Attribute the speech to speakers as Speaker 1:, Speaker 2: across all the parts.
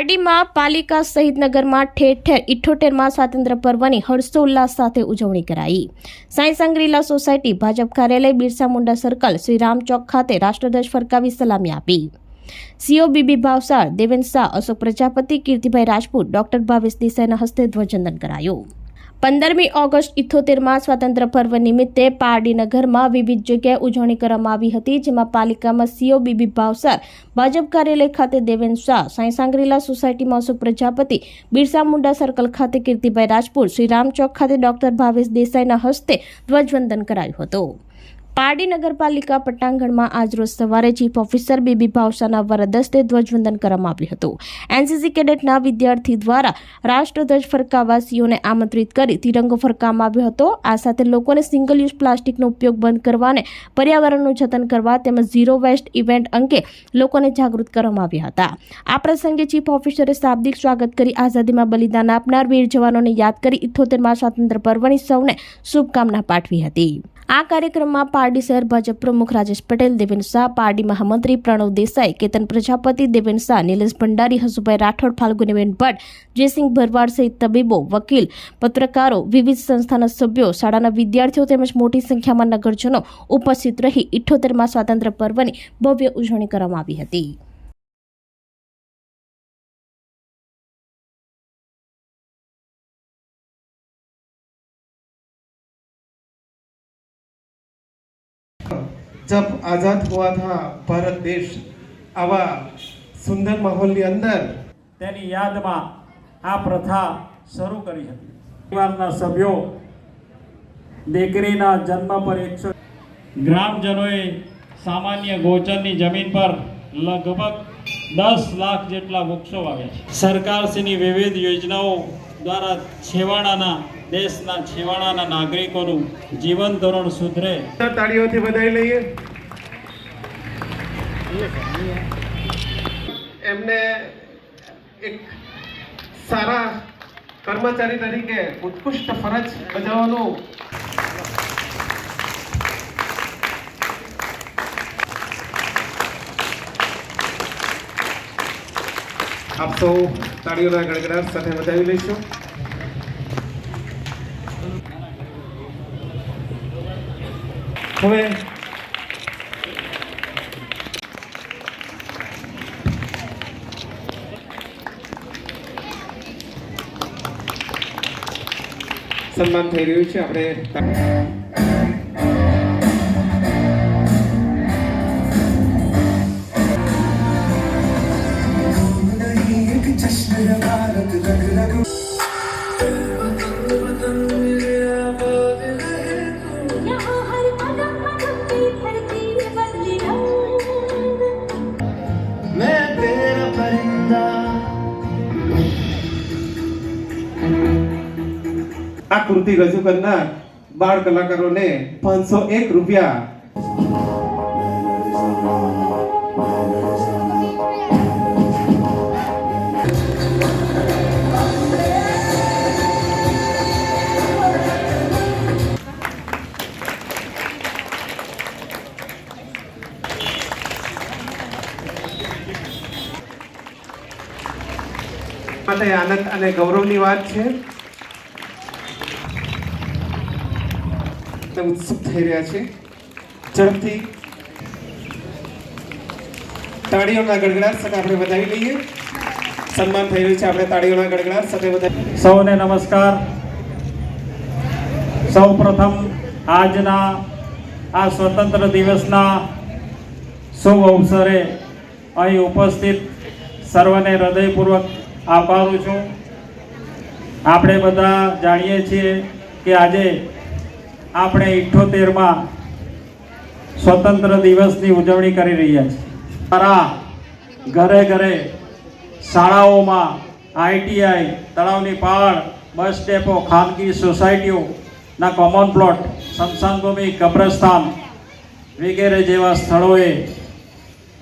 Speaker 1: પારડીમાં પાલિકા સહિત નગરમાં ઠેર ઠેર ઇઠોતેરમાં સ્વાતંત્ર્ય પર્વની હર્ષોલ્લાસ સાથે ઉજવણી કરાઈ. સાંઈ સંગ્રીલા સોસાયટી ભાજપ કાર્યાલય બિરસા મુંડા સર્કલ શ્રી રામ ચોક ખાતે રાષ્ટ્રધ્વજ ફરકાવી સલામી આપી. CO B B Bhavsar, Deven Shah, Ashok Prajapati, Kirtibhai Rajput, doctor Bhavesh દેસાઈના હસ્તે ધ્વજવંદન કરાયું. પંદરમી ઓગસ્ટ ઇથોતેરમાં સ્વાતંત્ર્ય પર્વ નિમિત્તે પારડીનગરમાં વિવિધ જગ્યાએ ઉજવણી કરવામાં આવી હતી, જેમાં પાલિકામાં સીઓ બીબી ભાવસાર, ભાજપ કાર્યાલય ખાતે દેવેન શાહ, સાંઈ સાંગરીલા સોસાયટીમાં અશોક પ્રજાપતિ, બિરસા મુંડા સર્કલ ખાતે કીર્તિભાઈ રાજપૂત, શ્રી રામ ચોક ખાતે ડોક્ટર ભાવેશ દેસાઈના હસ્તે ધ્વજવંદન કરાયું હતું. પારડી નગરપાલિકા પટાંગણમાં આજરોજ સવારે ચીફ ઓફિસર બીબી ભાવસાના વરદસ્તે ધ્વજવંદન કરવામાં આવ્યું હતું. એનસીસી કેડેટના વિદ્યાર્થી દ્વારા રાષ્ટ્રધ્વજ ફરકાવાસીઓને આમંત્રિત કરી તિરંગો ફરકાવવામાં આવ્યો હતો. આ સાથે લોકોને સિંગલ યુઝ પ્લાસ્ટિકનો ઉપયોગ બંધ કરવા અને પર્યાવરણનું જતન કરવા તેમજ ઝીરો વેસ્ટ ઇવેન્ટ અંગે લોકોને જાગૃત કરવામાં આવ્યા હતા. આ પ્રસંગે ચીફ ઓફિસરે શાબ્દિક સ્વાગત કરી આઝાદીમાં બલિદાન આપનાર વીર જવાનોને યાદ કરી ઇઠ્ઠોતેરમાં સ્વાતંત્ર્ય પર્વની સૌને શુભકામના પાઠવી હતી. આ કાર્યક્રમમાં પારડી શહેર ભાજપ પ્રમુખ રાજેશ પટેલ દેવેન શાહ, પારડી મહામંત્રી પ્રણવ દેસાઈ, કેતન પ્રજાપતિ દેવેન શાહ, નિલેશ ભંડારી, હસુભાઈ રાઠોડ ફાલ્ગુનીબેન ભટ્ટ, જયસિંહ ભરવાડ સહિત તબીબો, વકીલ, પત્રકારો, વિવિધ સંસ્થાના સભ્યો, શાળાના વિદ્યાર્થીઓ તેમજ મોટી સંખ્યામાં નગરજનો ઉપસ્થિત રહી ઇઠ્ઠોતેરમાં સ્વાતંત્ર્ય પર્વની ભવ્ય ઉજવણી કરવામાં આવી હતી.
Speaker 2: जब आजाद हुआ था भारत देश આવા સુંદર માહોલની અંદર
Speaker 3: તેની યાદમાં આ પ્રથા શરૂ કરી હતી પરિવારના સભ્યો દીકરીના જન્મ પર એકસો ગ્રામજનોએ સામાન્ય ગોચરની જમીન પર લગભગ દસ લાખ જેટલા વૃક્ષો વાવ્યા છે. સરકારશ્રીની વિવિધ યોજનાઓ દ્વારા છેવાડાના, દેશના છેવાડાના નાગરિકોનું જીવન ધોરણ સુધરે.
Speaker 2: તાળીઓથી વધાવી લઈએ. એમને એક સારા કર્મચારી તરીકે ઉત્કૃષ્ટ ફરજ બજાવવાનું આપ સૌ તાળીઓના ગણગડાટ સાથે વધાવી લઈશું. હવે સન્માન થઈ રહ્યું છે. આપણે કૃતિ રજૂ કરનાર બાળ કલાકારોને પાંચસો એક રૂપિયા. માટે આનંદ અને ગૌરવની વાત છે. તે ઉત્સુક થઈ રહ્યા છે. ઝડપથી તાળીઓના ગડગડાટ સાથે આપણે વધાવી લઈએ. સન્માન થઈ રહ્યું છે આપણે તાળીઓના ગડગડાટ સાથે વધાવી
Speaker 3: સૌને નમસ્કાર. સૌ પ્રથમ આજના આ સ્વતંત્ર દિવસના શુભ અવસરે અહીં ઉપસ્થિત સર્વને હૃદયપૂર્વક આભારું છું. આપણે બધા જાણીએ છીએ કે આજે આપણે ઇઠ્ઠોતેરમાં સ્વતંત્ર દિવસની ઉજવણી કરી રહ્યા છીએ. ઘરે ઘરે શાળાઓમાં આઈટીઆઈ, તળાવની પહાડ બસ ડેપો, ખાનગી સોસાયટીઓના કોમન પ્લોટ સમસાનભૂમિ કબ્રસ્તાન વગેરે જેવા સ્થળોએ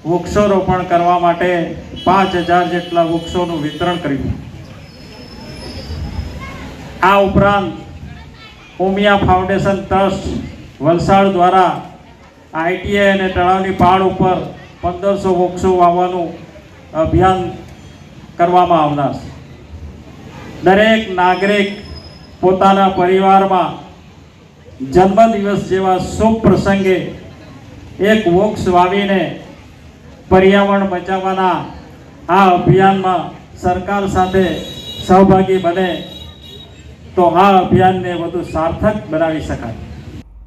Speaker 3: વૃક્ષોરોપણ કરવા માટે પાંચ હજાર જેટલા વૃક્ષોનું વિતરણ કર્યું. આ ઉપરાંત ઉમિયા ફાઉન્ડેશન ટ્રસ્ટ વલસાડ દ્વારા આઈટીઆઈ અને તળાવની પહાડ ઉપર પંદરસો વૃક્ષો વાવવાનું અભિયાન કરવામાં આવનાર દરેક નાગરિક પોતાના પરિવારમાં જન્મદિવસ જેવા શુભ પ્રસંગે એક વૃક્ષ વાવીને પર્યાવરણ બચાવવાના આ અભિયાનમાં સરકાર સાથે સહભાગી બને તો આ અભિયાનને વધુ સાર્થક બનાવી શકાય.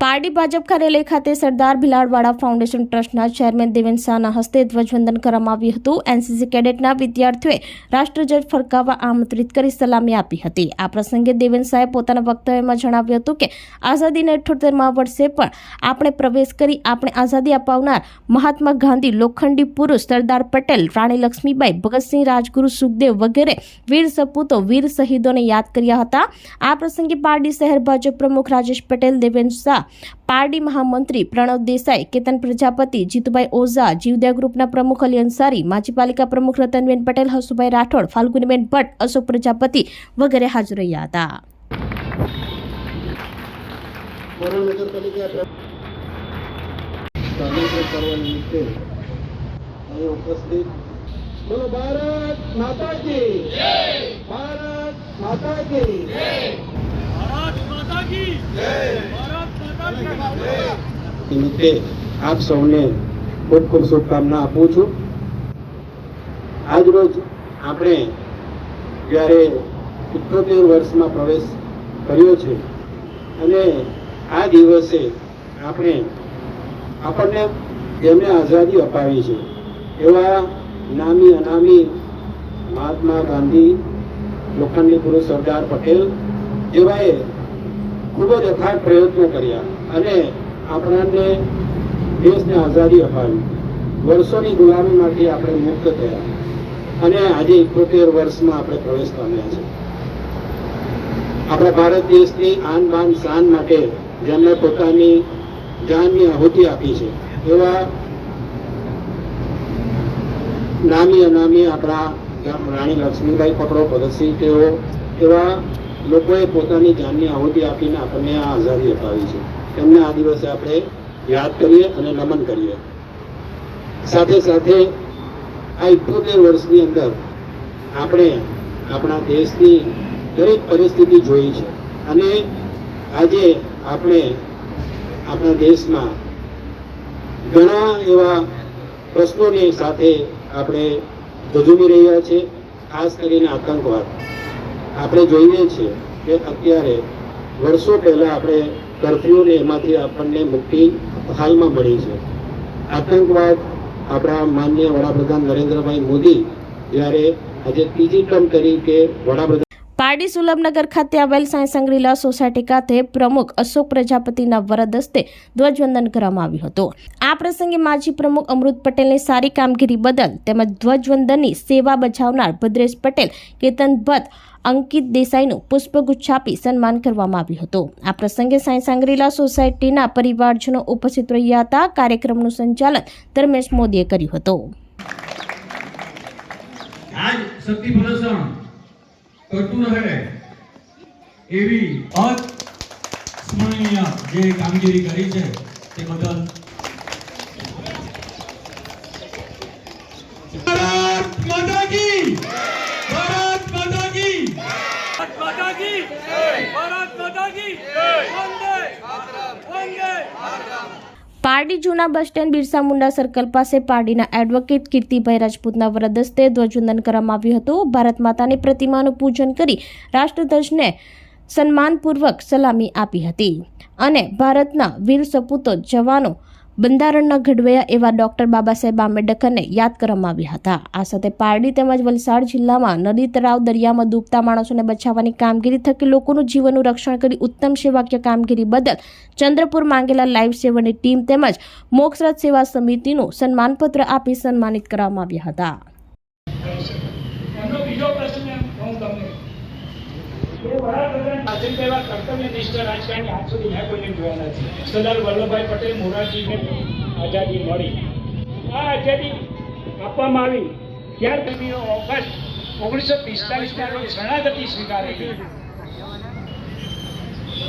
Speaker 1: પારડી ભાજપ કાર્યાલય ખાતે સરદાર ભિલાડવાડા ફાઉન્ડેશન ટ્રસ્ટના ચેરમેન દેવેન શાહના હસ્તે ધ્વજવંદન કરવામાં આવ્યું હતું. એનસીસી કેડેટના વિદ્યાર્થીઓએ રાષ્ટ્રધ્વજ ફરકાવવા આમંત્રિત કરી સલામી આપી હતી. આ પ્રસંગે દેવેન શાહે પોતાના વક્તવ્યમાં જણાવ્યું હતું કે, આઝાદીને અઠ્યોતેરમાં વર્ષે પણ આપણે પ્રવેશ કરી આપણે આઝાદી અપાવનાર મહાત્મા ગાંધી, લોખંડી પુરુષ સરદાર પટેલ, રાણી લક્ષ્મીબાઈ, ભગતસિંહ રાજગુરુ, સુખદેવ વગેરે વીર સપૂતો, વીર શહીદોને યાદ કર્યા હતા. આ પ્રસંગે પારડી શહેર ભાજપ પ્રમુખ રાજેશ પટેલ, દેવેન શાહ પારડી મહામંત્રી પ્રણવ દેસાઈ કેતન પ્રજાપતિ જીતુભાઈ ઓઝા જીવદયા ગ્રુપના પ્રમુખ અલી અંસારી માજી પાલિકા પ્રમુખ રતનબેન પટેલ હસુભાઈ રાઠોડ ફાલ્ગુનીબેન ભટ્ટ અશોક પ્રજાપતિ વગેરે હાજર રહ્યા હતા.
Speaker 4: ભારત માતા બોલો ભારત માતા કી ભારત માતા કી નિમિત્તે આપ સૌને ખૂબ ખૂબ શુભકામના આપું છું. આજ રોજ આપણે જ્યારે ઇઠ્ઠોતેર વર્ષમાં પ્રવેશ કર્યો છે અને આ દિવસે આપણે આપણને જેમને આઝાદી અપાવી છે એવા નામી અનામી મહાત્મા ગાંધી, લોખંડી પુરુષ સરદાર પટેલ જેવાએ ખૂબ જ અથાગ પ્રયત્નો કર્યા. અને આપણને દેશને આઝાદી અપાવી. વર્ષોની ગુલામીમાંથી આપણે મુક્ત થયા. અને આજે ઇકોતેર વર્ષમાં આપણે પ્રવેશ પામ્યા છે. આપણા ભારત દેશની આન બાન શાન માટે જેમણે પોતાની જાનની આહુતિ આપી છે, એવા નામી અનામી આપણા રાણી લક્ષ્મીબાઈ પકડો ભગતસિંહ તેઓ એવા લોકોએ પોતાની જાનની આહુતિ આપીને આપણને આ આઝાદી અપાવી છે. તેમને આ દિવસે આપણે યાદ કરીએ અને નમન કરીએ. સાથે સાથે આ ઇઠ્ઠોતેર વર્ષની અંદર આપણે આપણા દેશની દરેક પરિસ્થિતિ જોઈ છે. અને આજે આપણે આપણા દેશમાં ઘણા એવા પ્રશ્નોની સાથે આપણે ઝઝૂમી રહ્યા છે ખાસ કરીને આતંકવાદ. આપણે જોઈએ છીએ કે અત્યારે વર્ષો પહેલાં આપણે કરફ્યુને એમાંથી આપણને મુક્તિ હાલમાં મળી છે. આતંકવાદ આપણા માનનીય વડાપ્રધાન નરેન્દ્રભાઈ મોદી જ્યારે આજે ત્રીજી ટર્મ તરીકે વડાપ્રધાન
Speaker 1: પારડી સુલભનગર ખાતે આવેલ સાંઈ સંગ્રીલા સોસાયટી ખાતે પ્રમુખ અશોક પ્રજાપતિના વરદ હસ્તે ધ્વજવંદન કરવામાં આવ્યું હતું. આ પ્રસંગે માજી પ્રમુખ અમૃત પટેલની સારી કામગીરી બદલ તેમજ ધ્વજવંદનની સેવા બજાવનાર ભદ્રેશ પટેલ, કેતન ભટ્ટ, અંકિત દેસાઈનું પુષ્પગુચ્છ આપી સન્માન કરવામાં આવ્યું હતું. આ પ્રસંગે સાંઈ સાંગરીલા સોસાયટીના પરિવારજનો ઉપસ્થિત રહ્યા હતા. કાર્યક્રમનું સંચાલન ધર્મેશ મોદીએ કર્યું હતું.
Speaker 5: આજ શક્તિ પ્રદર્શન કરતું રહે એવી અસ્મરણીય જે કામગીરી કરી છે તે બદલ ભારત માતા કી! વંદે!
Speaker 1: પારડી જૂના bus stand Birsa Munda circle પાસે પારડીના એડવોકેટ કીર્તિભાઈ રાજપૂતના વરદ હસ્તે ધ્વજવંદન કરવામાં આવ્યું હતું. ભારત માતાની પ્રતિમાનું પૂજન કરી રાષ્ટ્રધ્વજને સન્માનપૂર્વક સલામી આપી હતી. અને ભારતના વીર સપૂતો જવાનો બંધારણના ઘડવૈયા એવા ડોક્ટર બાબા સાહેબ આંબેડકરને યાદ કરવામાં આવ્યા હતા. આ સાથે પારડી તેમજ વલસાડ જિલ્લામાં નદી તળાવ દરિયામાં ડૂબતા માણસોને બચાવવાની કામગીરી થકી લોકોનું જીવનનું રક્ષણ કરી ઉત્તમ સેવાકીય કામગીરી બદલ ચંદ્રપુર માંગેલા લાઈફ સેવરની ટીમ તેમજ મોક્ષરથ સેવા સમિતિનું સન્માનપત્ર આપી સન્માનિત કરવામાં આવ્યા હતા.
Speaker 6: બીજો પ્રશ્ન તમને. શાસન કરવા કર્તવ્યનિષ્ઠ રાજકારણી આજ સુધી મેં કોઈને જોયા નથી. સરદાર વલ્લભભાઈ પટેલ મોરારજીને આઝાદી મળી. આ આઝાદી આપવામાં આવી ત્યાર પછી ઓગસ્ટ ઓગણીસો પિસ્તાલીસના રોજ શરણાગતિ સ્વીકારેલી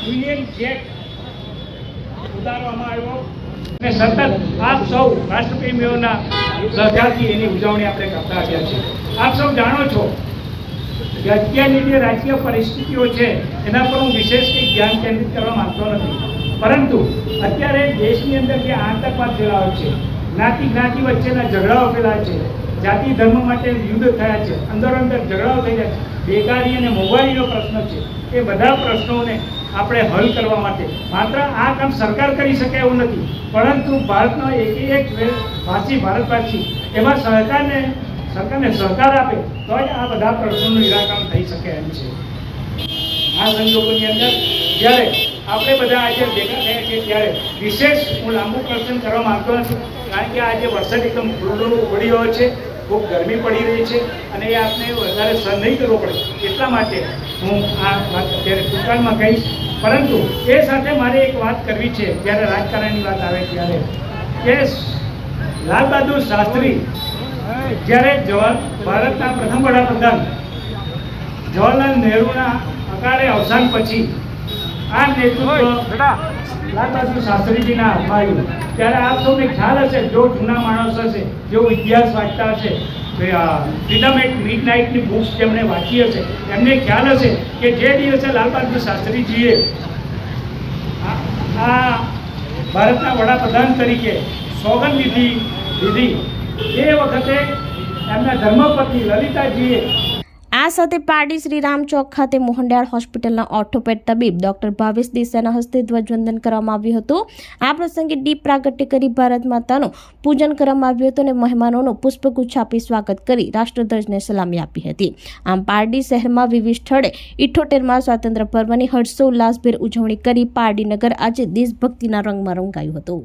Speaker 6: યુનિયન જેક ઉતારવામાં આવ્યો અને સતત આપ સૌ રાષ્ટ્રપ્રેમીઓના સહકારથી એની ઉજવણી આપણે કરતા આવ્યા છીએ. આપ સૌ જાણો છો અત્યારની જે રાજકીય પરિસ્થિતિઓ છે, એના પર હું વિશેષ કંઈ ધ્યાન કેન્દ્રિત કરવા માંગતો નથી. પરંતુ અત્યારે દેશની અંદર જે આતંકવાદ ફેલાયો છે, જ્ઞાતિ જ્ઞાતિ વચ્ચેના ઝઘડાઓ પેલા છે, જાતિ ધર્મ માટે યુદ્ધ થયા છે, અંદર અંદર ઝઘડાઓ થઈ રહ્યા છે બેકારી અને મોંઘવારીનો પ્રશ્ન છે, એ બધા પ્રશ્નોને આપણે હલ કરવા માટે માત્ર આ કામ સરકાર કરી શકે એવું નથી. પરંતુ ભારતનો એક એક ભાષી ભારતવાસી, એમાં સરકારને સરકારને સહકાર આપે તો જ આ બધા પ્રશ્નોનું નિરાકરણ થઈ શકે એમ છે. આ સંજોગોની અંદર જ્યારે આપણે બધા આજે ભેગા થયા છીએ, ત્યારે વિશેષ હું લાંબુ પ્રસંગ કરવા માંગતો નથી, કારણ કે આજે વરસાદ એકદમ ખુલ્લો પડી રહ્યો છે, ખૂબ ગરમી પડી રહી છે, અને એ આપણે વધારે સહન નહીં કરવો પડે, એટલા માટે હું આ વાત અત્યારે ટૂંકાણમાં કહીશ. પરંતુ એ સાથે મારે એક વાત કરવી છે, જ્યારે રાજકારણની વાત આવે ત્યારે કે લાલ બહાદુર શાસ્ત્રી જ્યારે જવાહર ભારતના પ્રથમ વડાપ્રધાન જવાહરલાલ નહેરુના અકાળે અવસાન પછી આ નેતૃત્વ લાલ બહાદુર શાસ્ત્રીજીના હાથમાં આવ્યું. ત્યારે આપ સૌને ખ્યાલ હશે જો જૂના માણસ હશે જેઓ ઇતિહાસ વાંચતા હશે ફ્રીડમ એટ મિડ નાઇટની બુક્સ જેમણે વાંચી હશે એમને ખ્યાલ હશે કે જે દિવસે લાલ બહાદુર શાસ્ત્રીજીએ આ ભારતના વડાપ્રધાન તરીકે સોગંદ લીધી લીધી એ વખતે એમના ધર્મપત્ની લલિતાજીએ
Speaker 1: આ સાથે પારડી શ્રી ચોક ખાતે મોહનડાળ હોસ્પિટલના ઓર્થોપેડ તબીબ ડોક્ટર ભાવેશ દેસાઈના હસ્તે ધ્વજવંદન કરવામાં આવ્યું હતું. આ પ્રસંગે દીપ પ્રાગટ્ય કરી ભારત માતાનું પૂજન કરવામાં આવ્યું હતું અને મહેમાનોનું પુષ્પગુચ્છ આપી સ્વાગત કરી રાષ્ટ્રધ્વજને સલામી આપી હતી. આમ પારડી શહેરમાં વિવિધ સ્થળે ઇઠ્ઠોતેરમાં સ્વાતંત્ર્ય પર્વની હર્ષોલ્લાસભેર ઉજવણી કરી પારડી નગર આજે દેશભક્તિના રંગમાં રંગાયું હતું.